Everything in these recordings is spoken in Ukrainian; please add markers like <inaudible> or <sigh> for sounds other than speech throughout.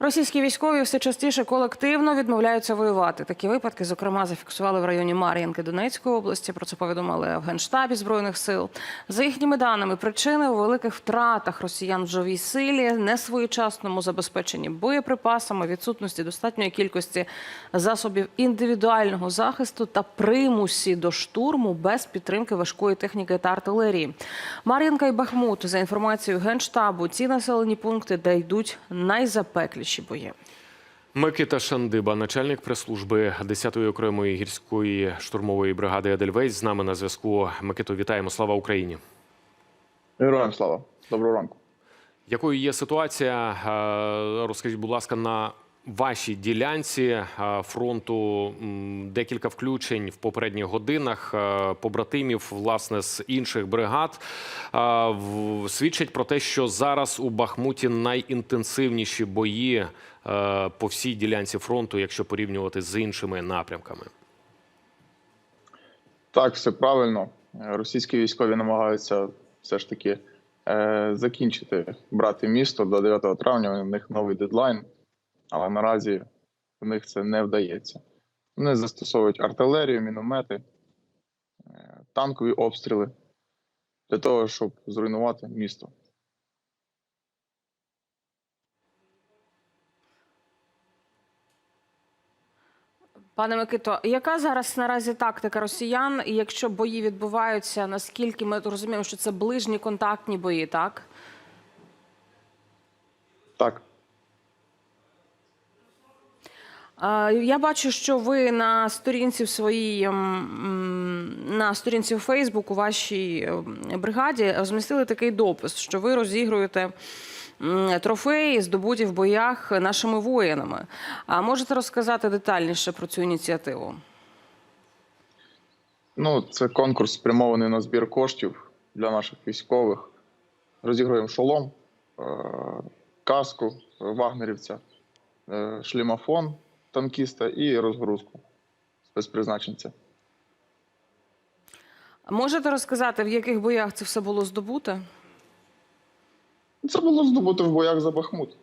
Російські військові все частіше колективно відмовляються воювати. Такі випадки, зокрема, зафіксували в районі Мар'їнки Донецької області. Про це повідомили в Генштабі збройних сил. За їхніми даними, причини у великих втратах росіян в живій силі, несвоєчасному забезпеченні боєприпасами, відсутності достатньої кількості засобів індивідуального захисту та примусі до штурму без підтримки важкої техніки та артилерії. Мар'їнка і Бахмут, за інформацією генштабу, ці населені пункти, де йдуть найзапекліші бої. Микита Шандиба, начальник прес-служби 10-ї окремої гірської штурмової бригади Едельвейс, з нами на зв'язку. Микито, вітаємо. Слава Україні. Героям слава. Доброго ранку. Якою є ситуація? Е, Розкажіть, будь ласка, на вашій ділянці е, фронту декілька включень в попередніх годинах е, побратимів, власне, з інших бригад е, свідчать про те, що зараз у Бахмуті найінтенсивніші бої по всій ділянці фронту, якщо порівнювати з іншими напрямками. Так, все правильно. Російські військові намагаються все ж таки закінчити брати місто до 9 травня. У них новий дедлайн, але наразі в них це не вдається. Вони застосовують артилерію, міномети, е, танкові обстріли для того, щоб зруйнувати місто. Пане Микито, яка зараз наразі тактика росіян? І якщо бої відбуваються, наскільки ми розуміємо, що це ближні контактні бої, так? Так, Е, Я бачу, що ви на сторінці в своїй ем, на сторінці у Фейсбук у вашій ем, бригаді розмістили такий допис, що ви розігруєте трофеї, здобуті в боях нашими воїнами. А можете розказати детальніше про цю ініціативу? ну це конкурс спрямований на збір коштів для наших військових. Розігруємо шолом, е, каску вагнерівця, е, шлімафон танкіста і розгрузку спецпризначенця. Можете розказати, в яких боях це все було здобуте? Це було здобуто в боях за Бахмут.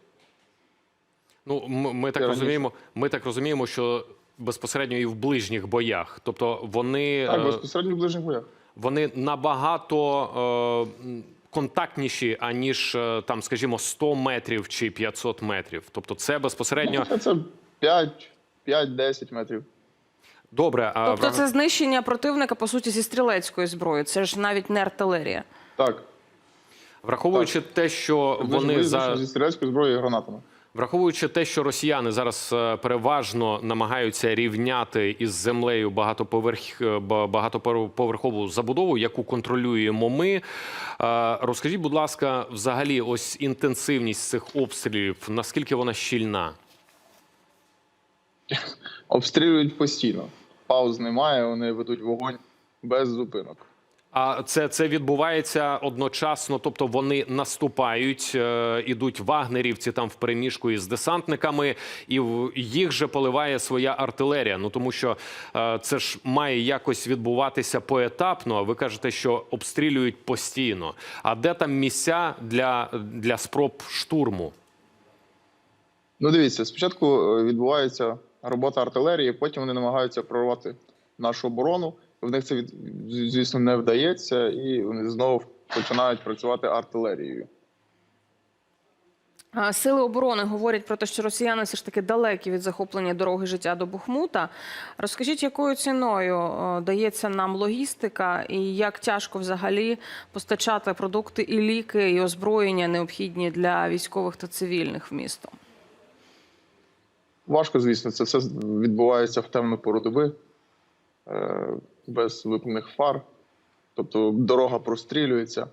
Ну, м- ми так розуміємо. Ми так розуміємо, що безпосередньо і в ближніх боях, тобто вони, Так, е, безпосередньо в ближніх боях. вони набагато е, контактніші, аніж е, там, скажімо, 100 метрів чи 500 метрів. Тобто, це безпосередньо Це- Це 5, 5-10 метрів. добре. А Тобто враг- це знищення противника по суті зі стрілецької зброї. Це ж навіть не артилерія. Так, враховуючи те, що ближні вони за зі стрілецькою зброєю і гранатами. Враховуючи те, що росіяни зараз е, переважно намагаються рівняти із землею багатоповерх... е, багатоповерхову забудову, яку контролюємо ми. е, Розкажіть, будь ласка, взагалі, ось інтенсивність цих обстрілів, наскільки вона щільна? <laughs> Обстрілюють постійно. Пауз немає, вони ведуть вогонь без зупинок. А це, це відбувається одночасно, тобто вони наступають, е, ідуть вагнерівці там в переміжку із десантниками, і в- їх же поливає своя артилерія. Ну тому що е, це ж має якось відбуватися поетапно. А ви кажете, що обстрілюють постійно. А де там місця для, для спроб штурму? Ну, дивіться, спочатку е, відбувається робота артилерії, потім вони намагаються прорвати нашу оборону. В них це звісно не вдається, і вони знову починають працювати артилерією. Сили оборони говорять про те, що росіяни все ж таки далекі від захоплення дороги життя до Бухмута. Розкажіть, якою ціною дається нам логістика, і як тяжко взагалі постачати продукти і ліки, і озброєння необхідні для військових та цивільних в місто? Важко, звісно, це все відбувається в темну пору доби, е, без випалених фар. Тобто дорога прострілюється,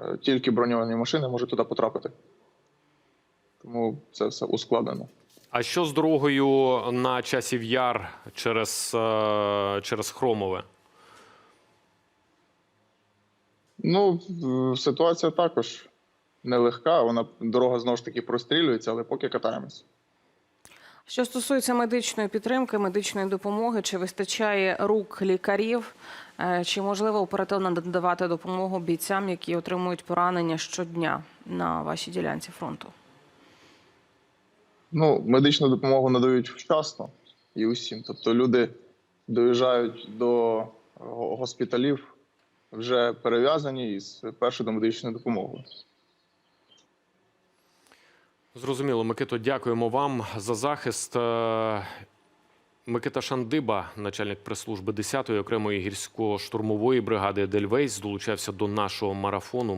е, тільки броньовані машини можуть туди потрапити. Тому це все ускладнено. А що з дорогою на часів яр через, е, через Хромове? Ну, ситуація також нелегка. Вона дорога знову ж таки прострілюється, але поки катаємось. Що стосується медичної підтримки, медичної допомоги, чи вистачає рук лікарів, Е, чи можливо оперативно надавати допомогу бійцям, які отримують поранення щодня на вашій ділянці фронту? Ну, медичну допомогу надають вчасно і усім. Тобто люди доїжджають до госпіталів вже перев'язані із першою медичною допомогою. Зрозуміло, Микито, дякуємо вам за захист. Е, Микита Шандиба, начальник прес-служби 10-ї окремої гірсько-штурмової бригади Дельвейс, долучався до нашого марафону.